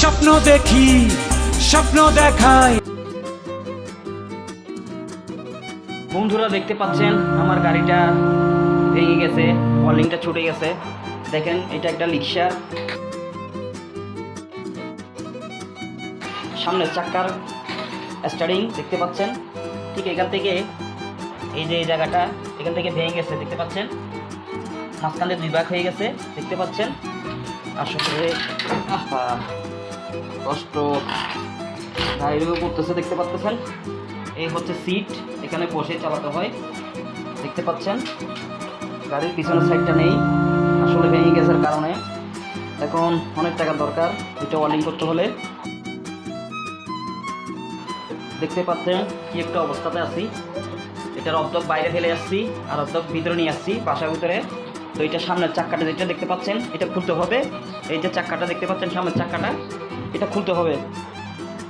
স্বপ্ন দেখি স্বপ্ন দেখাই। বন্ধুরা দেখতে পাচ্ছেন আমার গাড়িটা ভেঙে গেছে ওয়ার্লিংটা ছুটে গেছে। দেখেন এটা একটা রিক্সা। সামনের চাক্কার স্টারিং দেখতে পাচ্ছেন? ঠিক এখান থেকে এই যে এই জায়গাটা এখান থেকে ভেঙে গেছে দেখতে পাচ্ছেন? মাঝখানে দুই ভাগ হয়ে গেছে দেখতে পাচ্ছেন? আর আসলে আহা, কষ্ট গাড়িও করতেছে, দেখতে পাচ্ছেন? এই হচ্ছে সিট এখানে বসে চালাতে হয়। দেখতে পাচ্ছেন? গাড়ির পিছনের সাইডটা নেই, আসলে ভেঙে গেছে কারণে। এখন অনেক টাকা দরকার এটা ওয়ার্লিং করতে হলে। দেখতে পাচ্ছেন কি একটা অবস্থাতে আছি। এটার অর্ধক বাইরে ফেলে আসছি, আর অর্ধক ভিতরে নিয়ে আসছি, বাসার ভিতরে। তো এটা সামনের চাক্কাটা যেটা দেখতে পাচ্ছেন, এটা খুলতে হবে। এই যে চাক্কাটা দেখতে পাচ্ছেন, সামনের চাক্কাটা। এটা খুলতে হবে।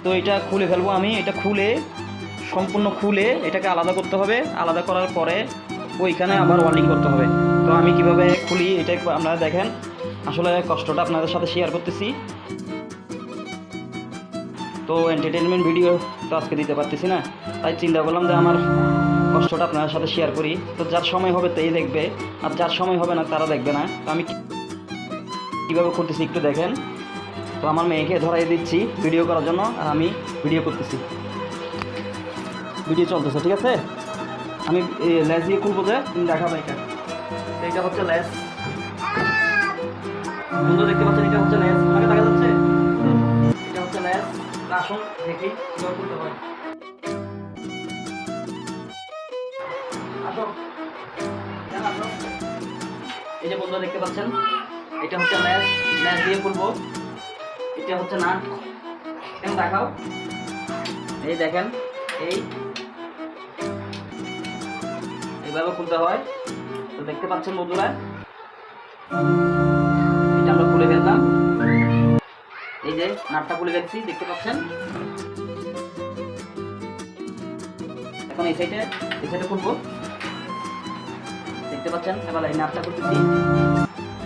তো এটা খুলে ফেলব আমি। এটা খুলে, সম্পূর্ণ খুলে এটাকে আলাদা করতে হবে। আলাদা করার পরে ওইখানে আবার ওয়ার্নিং করতে হবে। তো আমি কীভাবে খুলি এটা আপনারা দেখেন। আসলে কষ্টটা আপনাদের সাথে শেয়ার করতেছি। তো এন্টারটেনমেন্ট ভিডিও তো আজকে দিতে পারতেছি না। তাই চিন্তা করলাম যে আমার কষ্টটা আপনাদের সাথে শেয়ার করি। তো যার সময় হবে তাই দেখবে। আর যার সময় হবে না তারা দেখবে না। তো আমি কীভাবে করতেছি একটু দেখেন। তো আমার মেয়েকে ধরাই দিচ্ছি ভিডিও করার জন্য আর আমি ভিডিও করতেছি। ভিডিও চলতেছে, ঠিক আছে? আমি লেস দিয়ে খুলবো যে, তুমি দেখাবো এটা। এটা হচ্ছে লেস বন্ধু দেখতে পাচ্ছেন, এটা হচ্ছে লেস আগে দেখা যাচ্ছে? এটা হচ্ছে লেস আসুন, দেখি কীভাবে খুলতে হয়। এই যে বন্ধু দেখতে পাচ্ছেন? এটা হচ্ছে লেস লেস দিয়ে খুলবো। এটা হচ্ছে নাট। এখন দেখাও এই দেখেন, এই। এইভাবে খুলতে হয়। তো দেখতে পাচ্ছেন বন্ধুরা, এটা আমরা খুলে ফেললাম। এই যে নাটটা খুলে ফেলছি, দেখতে পাচ্ছেন? এখন এই সাইডে এই সাইডে খুলবো। দেখতে পাচ্ছেন? এবার এই নাটটা খুলতেছি।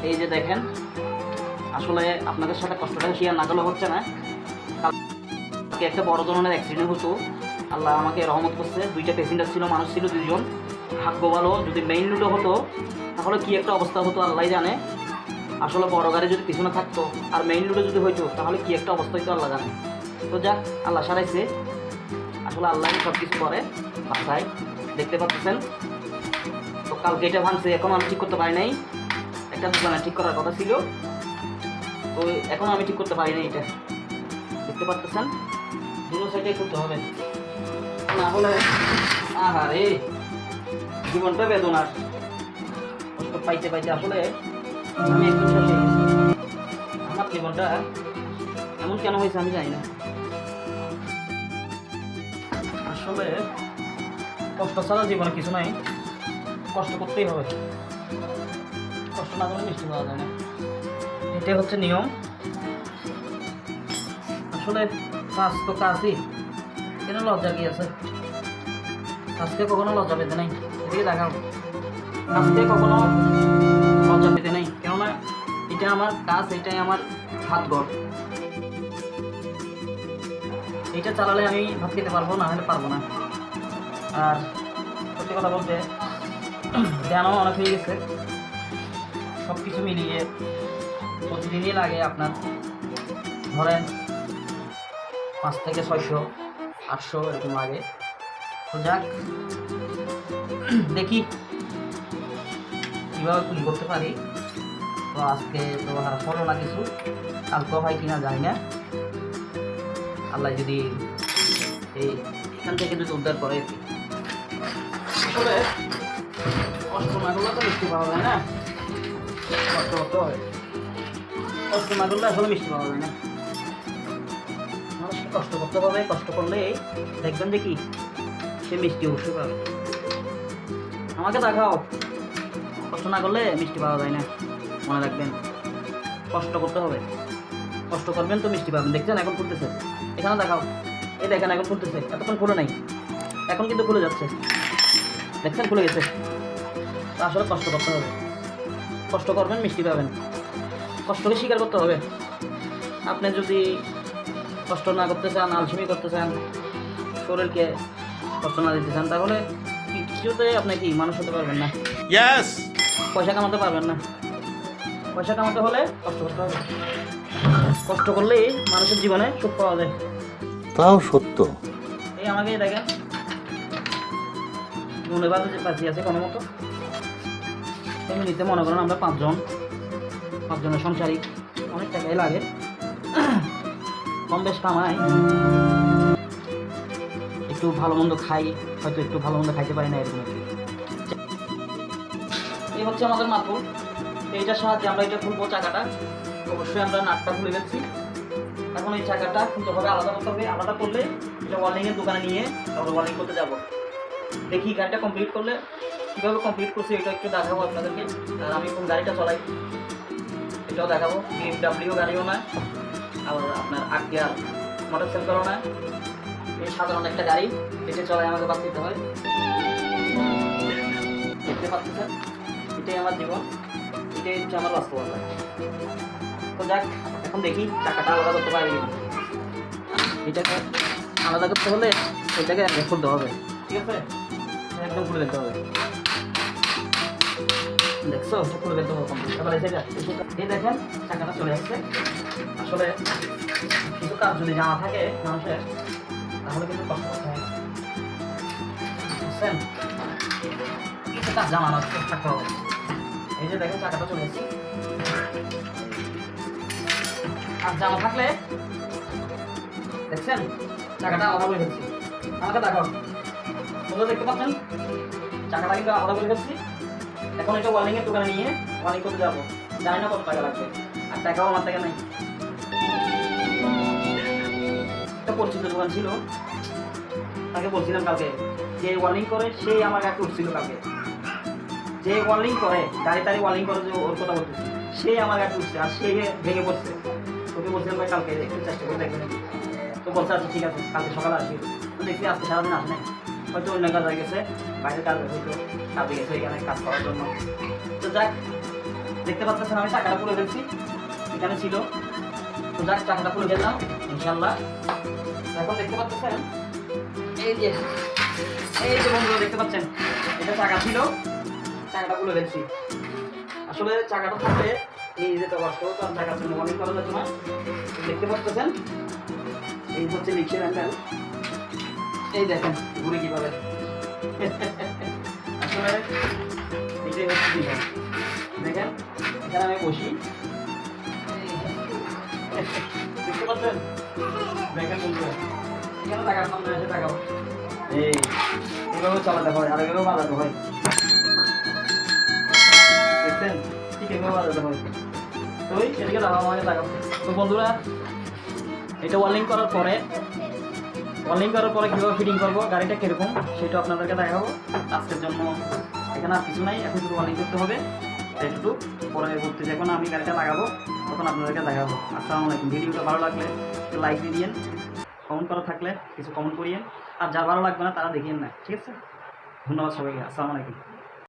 এই যে দেখেন আসলে আপনাদের সাথে কষ্টটা শেয়ার না করলে হচ্ছে না। কালকে একটা বড় ধরনের অ্যাক্সিডেন্ট হতো। আল্লাহ আমাকে রহমত করছে, দুইটা প্যাসেঞ্জার ছিল, মানুষ ছিল দুইজন। ভাগ্য ভালো, যদি মেইন রুটে হতো, তাহলে কি একটা অবস্থা হতো আল্লাহ জানে। আসলে বড় গাড়ি যদি পিছনে থাকতো, আর মেইন রুটে যদি হইতো, তাহলে কি একটা অবস্থা হইতো আল্লাহ জানে। তো যাক, আল্লাহ সারাইছে। আসলে আল্লাহ সব কিছু করে বাসায়, দেখতে পাচ্ছেন। তো কালকে এটা ভাঙছে, এখন আমি ঠিক করতে পারি নাই। একটা দোকানে ঠিক করার কথা ছিল। তো এখন আমি ঠিক করতে পারি না এটা। দেখতে পারতেছেন? দুটো সাইডে করতে হবে। না হলে আহারে, জীবনটা বেদনার। কষ্ট পাইতে পাইতে আসলে আমি একটু শেষ হয়ে গেছি। আমার জীবনটা এমন কেন হয়েছে আমি জানি না। আসলে কষ্ট ছাড়া জীবনে কিছু নাই। কষ্ট করতেই হবে। কষ্ট না করলে মিষ্টি পাওয়া যায় না। এটাই হচ্ছে নিয়ম। আসলে কাজ তো কাজই। কেন লজ্জা কি আছে? আজকে কখনো লজ্জা পেতে নাই? এদিকে দেখাও আজকে কখনো লজ্জা পেতে নাই। কেননা এটা আমার কাজ, এটাই আমার হাত গড় এইটা চালালে আমি ভাত খেতে পারব, না হলে পারব না। আর সত্যি কথা বলতে জ্ঞানও অনেক হয়ে গেছে। সব কিছু মিলিয়ে প্রতিদিনই লাগে আপনার ধরেন পাঁচ থেকে ছয়শো, আটশো এরকম লাগে। তো যাক, দেখি কীভাবে কুলি করতে পারি। তো আজকে তো আর হলো না কিছু, কালকেও হয় কিনা জানি না। আল্লাহ যদি এই এখান থেকে যদি উদ্ধার করে। আসলে কষ্ট না করলে তো মিষ্টি পাওয়া যায় না? কষ্ট করতে হয়। আসলে মিষ্টি পাওয়া যায় না। কষ্ট করতে কষ্ট করলে সে মিষ্টি পাবে। আমাকে দেখাও কষ্ট না করলে মিষ্টি পাওয়া যায় না, মনে রাখবেন। কষ্ট করতে হবে। কষ্ট করবেন তো মিষ্টি পাবেন। দেখছেন, এখন ফুটতেছে। এখানে দেখাও। এই দেখেন, এখন ফুটতেছে। এতক্ষণ খুলে নাই। এখন কিন্তু খুলে যাচ্ছে। দেখছেন খুলে গেছে। আসলে কষ্ট করতে হবে। কষ্ট করবেন, মিষ্টি পাবেন। কষ্টকে স্বীকার করতে হবে। আপনি যদি কষ্ট না করতে চান আলসেমি করতে চান শরীরকে কষ্ট না দিতে চান তাহলে কিছুতে আপনি কি মানুষ হতে পারবেন না! পয়সা কামাতে পারবেন না। পয়সা কামাতে হলে কষ্ট করতে হবে। কষ্ট করলেই মানুষের জীবনে সুখ পাওয়া যায়। তাও সত্য। এই আমাকে দেখেন। মনে বাজে যে পাচ্ছি আছে কোনো মতো। এমনিতে মনে করেন আমরা পাঁচজন। পাঁচজনের সংসারিক অনেক টাকাই লাগে। কম বেশ কামাই। একটু ভালো মন্দ খাই, হয়তো একটু ভালো মন্দ খাইতে পারি না এরকম এই হচ্ছে আমাদের মাথুর। এইটার সাহায্যে আমরা এটা খুলবো চাকাটা। অবশ্যই আমরা নাটটা খুলে ফেলছি। এখন এই চাকাটা খুলতে হবে আলাদা করতে হবে। আলাদা করলে এটা ওয়ার্লিং এর দোকানে নিয়ে তারপরে ওয়ার্লিং করতে যাব। দেখি গাড়িটা কমপ্লিট করলে। কীভাবে কমপ্লিট করছি এটা একটু দেখাবো আপনাদেরকে। আর আমি কোন গাড়িটা চলাই। এটাও দেখাবো। বিএমডাব্লিউ গাড়িও না। আর আপনার আকিয়ার মোটর সাইকেলও না। এই সাধারণ একটা গাড়ি। এতে চলায় আমাকে বাদ দিতে হয়। দেখতে পাচ্ছেন? এটাই আমার জীবন। এটাই হচ্ছে আমার বাস্তবতা। তো যাক, এখন দেখি টাকাটা আলাদা করতে পারি। এটাকে আলাদা করতে হলে এটাকে খুলতে হবে। ঠিক আছে? একদম খুলে ফেলতে হবে। দেখছ? খুলে ফেলতে হবে এবার এসে যা- এই দেখেন, টাকাটা চলে আসছে। আসলে কিছু কাজ যদি জানা থাকে মানুষের, তাহলে কিন্তু কষ্ট করতে হয়। বুঝছেন? কিছু কাজ জানা থাকতে হবে। এই যে দেখেন, টাকাটা চলে এসেছে আর জামা থাকলে, দেখছেন? টাকাটা আলাদা করে ফেলছি। আমাকে দেখাও। তোমরা দেখতে পাচ্ছেন? টাকাটা কিন্তু আলাদা করে ফেলছি। এখন এটা ওয়ালিং এর দোকানে নিয়ে ওয়ালিং করতে যাব। জানি না কত টাকা লাগবে। আর টাকাও আমার টাকা নেই। একটা পরিচিত দোকান ছিল। তাকে বলছিলাম কালকে, যে ওয়ালিং করে সেই আমার গাড়ি উঠছিল কালকে। যে ওয়ালিং করে, গাড়ি তাড়ি ওয়ার্নিং করে যে ওর কথা বলতেছি সেই আমার গাড়ি উঠছে আর সে ভেঙে পড়ছে। তোকে বলছিলাম, ভাই, কালকে একটু চেষ্টা করে দেখবেন তো বলছে আচ্ছা ঠিক আছে, কালকে সকালে আসি তো দেখছি, আজকে সারাদিন আসে হয়তো অন্য কাজ হয়ে গেছে বাইরে কাজ হয়তো কাজে গেছে এখানে কাজ করার জন্য। তো যাক, দেখতে পাচ্ছেন আমি টাকাটা পুরো ফেলছি, এখানে ছিল। তো যাক, টাকাটা পুরো ফেললাম ইনশাল্লাহ এখন দেখতে পাচ্ছেন? এই যে এই যে বন্ধুরা, দেখতে পাচ্ছেন? এটা টাকা ছিল, টাকাটা খুলে ফেলছি। আসলে চাকাটা থাকলে নিয়ে যেতে হতো আর চাকার জন্য অনেক ভালো যেত না? দেখতে পাচ্ছেন? এই হচ্ছে রিক্সের হ্যান্ডেল এই দেখেন, ঘুরে কীভাবে। আসলে দেখেন আমি বসি। দেখতে পাচ্ছেন? চালাতে হয়, আর এভাবেও বাজাতে হয়। দেখছেন? ঠিক এভাবে বাজাতে সেদিকে দাঁড়াও, আমাকে টাকা তো বন্ধুরা, এটা ওয়ার্লিং করার পরে ওয়ার্লিং করার পরে কীভাবে ফিটিং করব, গাড়িটা কীরকম, সেটা আপনাদেরকে দেখাবো। আজকের জন্য এখানে আর কিছু নাই, এখন শুধু অনলাইন করতে হবে। একটু পরে ঘুরতে যখন আমি গাড়িটা লাগাবো, তখন আপনাদেরকে দেখাবো। আসসালামু আলাইকুম, ভিডিওটা ভালো লাগলে একটু লাইক দিয়ে দিন কমেন্ট করা থাকলে কিছু কমেন্ট করিয়েন। আর যা ভালো লাগবে না, তারা দেখিয়েন না, ঠিক আছে? ধন্যবাদ সবাইকে, আসসালামু আলাইকুম।